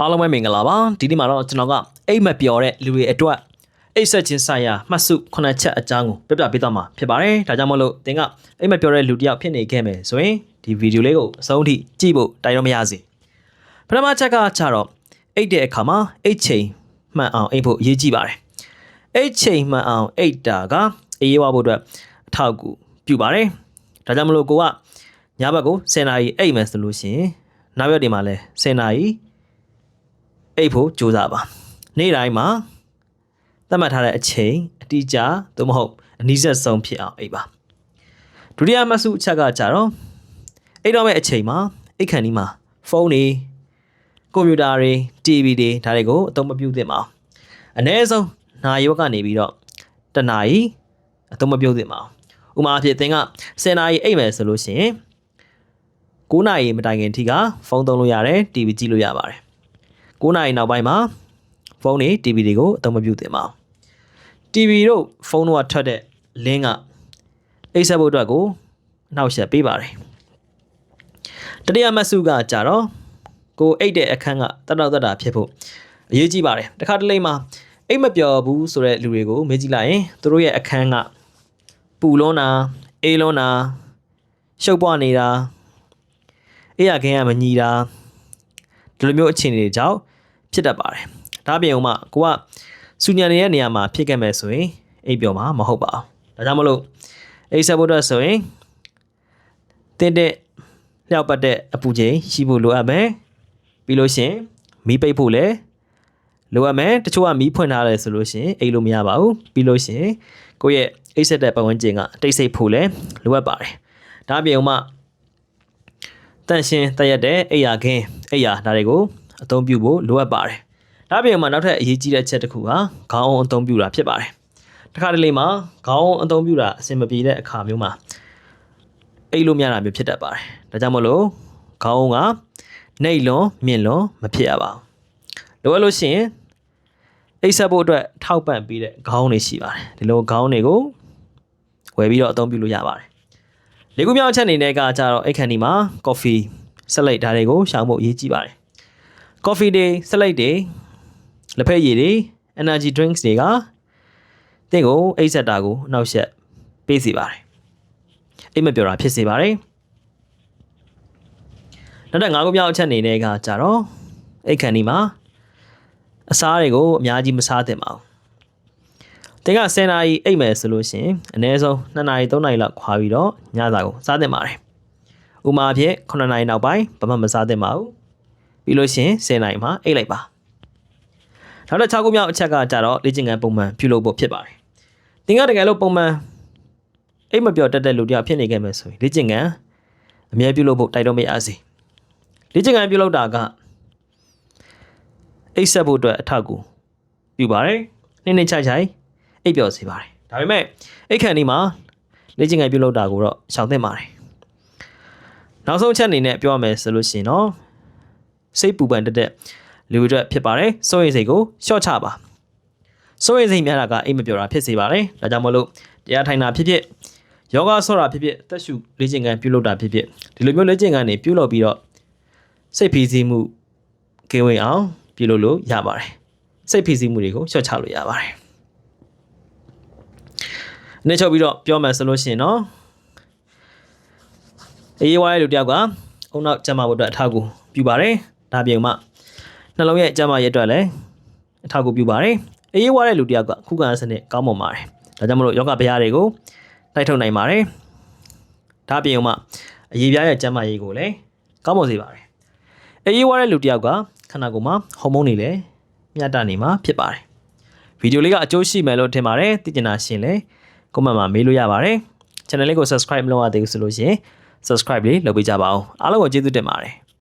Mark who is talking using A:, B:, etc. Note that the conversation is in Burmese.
A: အားလုံးပဲမင်္ဂလာပါဒီနေ့မှာတော့ကျွန်တော်ကအိတ်မပျော်တဲ့လူတွေအတွက်အိတ်ဆက်ချင်းဆိုင်ရာမှတ်စုခုနှစ်ချက်အကြောင်းကိုပြပြပေးသွားမှာဖြစ်ပါတယ်ဒါကြောင့်မလို့သင်ကအိတ်မပျော်တဲ့လူတစ်ယောက်ဖြစ်နေခဲ့မယ်ဆိုရင်ဒီဗီဒီယိုလေးကိုအဆုံးထိကြည့်ဖို့တိုက်တော့မရစေပထမချက်ကကြတော့အိတ်တဲ့အခါမှာအိတ်ချိန်မှန်အောင်အိတ်ဖို့အရေးကြီးပါတယ်အိတ်ချိန်မှန်အောင်အိတ်တာကအေးရွားဖို့အတွက်အထောက်အကူပြုပါတယ်ဒါကြောင့်မလို့ကိုကညဘက်ကို10နာရီအိတ်မယ်ဆိုလို့ရှိရင်နောက်ရက်ဒီမှာလဲ10နာရီ အိတ်ဖို့ကြိုးစားပါနေ့တိုင်းမှာသတ်မှတ်ထားတဲ့အချိန်အတိအကျသို့မဟုတ်အနည်းဆက်ဆုံးဖြစ်အောင်အိတ်ပါဒုတိယမဆုအချက်ကကြတော့အိတ်တော့မဲ့အချိန်မှာအိတ်ခန်ဒီမှာဖုန်းတွေကွန်ပျူတာတွေ TV တွေဒါတွေကိုအသုံးမပြုသင့်ပါဘူးအနည်းဆုံးနာရီဝက်ကနေပြီးတော့တစ်နာရီအသုံးမပြုသင့်ပါဘူးဥပမာအဖြစ်သင်က10နာရီအိတ်မယ်ဆိုလို့ရှိရင်9နာရီမတိုင်ခင်ထိကဖုန်းသုံးလို့ရတယ် TV ကြည့်လို့ရပါတယ် 9နာရီနောက်ပိုင်းမှာဖုန်းတွေ TV တွေကိုအသုံးမပြုသင့်ပါဘူး TV တို့ဖုန်းတို့ကထွက်တဲ့ link ကအိတ်ဆက်ဖို့အတွက်ကိုအနှောက်အယှက်ပေးပါတယ်တတိယမတ်စုကကြတော့ကိုအိတ်တဲ့အခန်းကတတ်တော့တတ်တာဖြစ်ဖို့အရေးကြီးပါတယ်တခါတလေမှာအိတ်မပျော်ဘူးဆိုတဲ့လူတွေကိုမေးကြည့်လိုက်ရင်သူတို့ရဲ့အခန်းကပူလွန်းတာအေးလွန်းတာရှုပ်ပွားနေတာအေးရခင်းရမညီတာဒီလိုမျိုးအခြေအနေတွေကြောင့် ဖြစ်တတ်ပါတယ်ဒါပြင်ဥမာကိုကစူညံနေတဲ့နေရာမှာဖြစ်ခဲ့မဲ့ဆိုရင်အိပ်ပျော်မှာမဟုတ်ပါဘူးဒါကြောင့်မလို့အိပ်ဆက်ဖို့အတွက်ဆိုရင်တင်းတဲ့လျှောက်ပတ်တဲ့အပူချိန်ရှိဖို့လိုအပ်မယ်ပြီးလို့ရှရင်မီးပိတ်ဖို့လည်းလိုအပ်မယ်တချို့ကမီးဖွင့်ထားတယ်ဆိုလို့ရှရင်အိပ်လို့မရပါဘူးပြီးလို့ရှရင်ကိုယ့်ရဲ့အိပ်ဆက်တဲ့ပတ်ဝန်းကျင်ကတိတ်ဆိတ်ဖို့လည်းလိုအပ်ပါတယ်ဒါပြင်ဥမာတန့်ရှင်းတက်ရက်တဲ့အိယာခင်းအိယာဒါတွေကို အသုံးပြုဖို့လိုအပ်ပါတယ်။ဒါပြင်မှာနောက်ထပ်အရေးကြီးတဲ့အချက်တစ်ခုကခေါင်းအောင်အသုံးပြုတာဖြစ်ပါတယ်။တစ်ခါတလေမှာခေါင်းအောင်အသုံးပြုတာအဆင်မပြေတဲ့အခါမျိုးမှာအိတ်လို့မရတာမျိုးဖြစ်တတ်ပါတယ်။ဒါကြောင့်မလို့ခေါင်းအောင်ကနှိပ်လွန်မြင့်လွန်မဖြစ်ရပါဘူး။လိုအပ်လို့ရှိရင်အိတ်ဆက်ဖို့အတွက်ထောက်ပံ့ပေးတဲ့ခေါင်းတွေရှိပါတယ်။ဒီလိုခေါင်းတွေကိုဝယ်ပြီးတော့အသုံးပြုလို့ရပါတယ်။လေကူမြောက်ချက်အနေနဲ့ကကြတော့အိတ်ခန်ဒီမှာ coffee ဆက်လိုက်ဒါတွေကိုရှောင်ဖို့အရေးကြီးပါတယ် coffee တွေဆက်လိုက်တွေလက်ဖက်ရည်တွေ energy drinks တွေကတင့်ကိုအိတ်ဆက်တာကိုအနောက်ရှက်ပေးစီပါတယ်အိတ်မပြောတာဖြစ်စေပါတယ်နောက်တဲ့ငါးခုမြောက်အချက်အနေနဲ့ကကြတော့အိတ်ခန်ဒီမှာအစားတွေကိုအများကြီးမစားသင့်ပါဘူးတင်က10နာရီအိပ်မယ်ဆိုလို့ရှိရင်အနည်းဆုံး2နာရီ3နာရီလောက်ခွာပြီးတော့ညစာကိုစားသင့်ပါတယ်။ဥမာအဖြစ်9နာရီနောက်ပိုင်းဘာမှမစားသင့်ပါဘူး။ ပြီးလို့ရှိရင်10နာရီမှအိပ်လိုက်ပါ။နောက်တစ်6ခုမြောက်အချက်ကကြတော့လေ့ကျင့်ခန်းပုံမှန်ပြုလုပ်ဖို့ဖြစ်ပါတယ်။တင်ကတကယ်လို့ပုံမှန်အိပ်မပြော့တတ်တဲ့လူတစ်ယောက်ဖြစ်နေခဲ့မယ်ဆိုရင်လေ့ကျင့်ခန်းအမြဲပြုလုပ်ဖို့တိုက်တော့မရစေ။လေ့ကျင့်ခန်းပြုလုပ်တာကအိပ်ဆက်ဖို့အတွက်အထောက်အကူပြုပါတယ်။နေ့နေ့ချိုက်ချိုက်အိပ်ပျော်စေပါတယ်ဒါပေမဲ့အိတ်ခန့်ဒီမှာလေ့ကျင့်ခန်းပြုလုပ်တာကိုတော့ရှောင်သင့်ပါတယ်နောက်ဆုံးအချက်အနေနဲ့ပြောရမယ်ဆိုလို့ရှိရင်တော့ စိတ်ပူပန်တက်တဲ့လူတွေအတွက်ဖြစ်ပါတယ်စိုးရိမ်စိတ်ကိုရှော့ချပါစိုးရိမ်စိတ်များတာကအိမ်မပြောတာဖြစ်စေပါတယ်ဒါကြောင့်မလို့တရားထိုင်တာဖြစ်ဖြစ်ယောဂဆော့တာဖြစ်ဖြစ်တက်ရှုလေ့ကျင့်ခန်းပြုလုပ်တာဖြစ်ဖြစ်ဒီလိုမျိုးလေ့ကျင့်ခန်းတွေပြုလုပ်ပြီးတော့စိတ်ဖိစီးမှုကင်းဝေးအောင်ပြုလုပ်လို့ရပါတယ်စိတ်ဖိစီးမှုတွေကိုရှော့ချလို့ရပါတယ်နေချုပ်ပြီးတော့ပြောမယ်ဆိုလို့ရှိရင်တော့အေးဝါရဲ့လူတယောက်ကအုံနောက်ကျမ်းမာဖို့အတွက်အထောက်အကူပြုပါတယ် ဒါပြင်မှနှလုံးရဲ့ကျမ်းမာရေးအတွက်လည်းအထောက်အကူပြုပါတယ်အေးဝါရဲ့လူတယောက်ကခုခံစနစ်ကောင်းမွန်ပါတယ်ဒါကြောင့်မလို့ယောဂဗျာတွေကိုတိုက်ထုတ်နိုင်ပါတယ်ဒါပြင်မှအရေးပြားရဲ့ကျမ်းမာရေးကိုလည်းကောင်းမွန်စေပါတယ်အေးဝါရဲ့လူတယောက်ကခန္ဓာကိုယ်မှာဟော်မုန်းတွေလည်းမျှတနေမှာဖြစ်ပါတယ်ဗီဒီယိုလေးကအကျိုးရှိမယ်လို့ထင်ပါတယ်သိကျင်တာရှင်လည်း comment မှာမေးလို့ရပါတယ် channel လေးကို subscribe မလုပ်ရသေးဘူးဆိုလို့ရှိရင် subscribe လေးလုပ်ပေးကြပါဦးအားလုံးကိုကျေးဇူးတင်ပါတယ်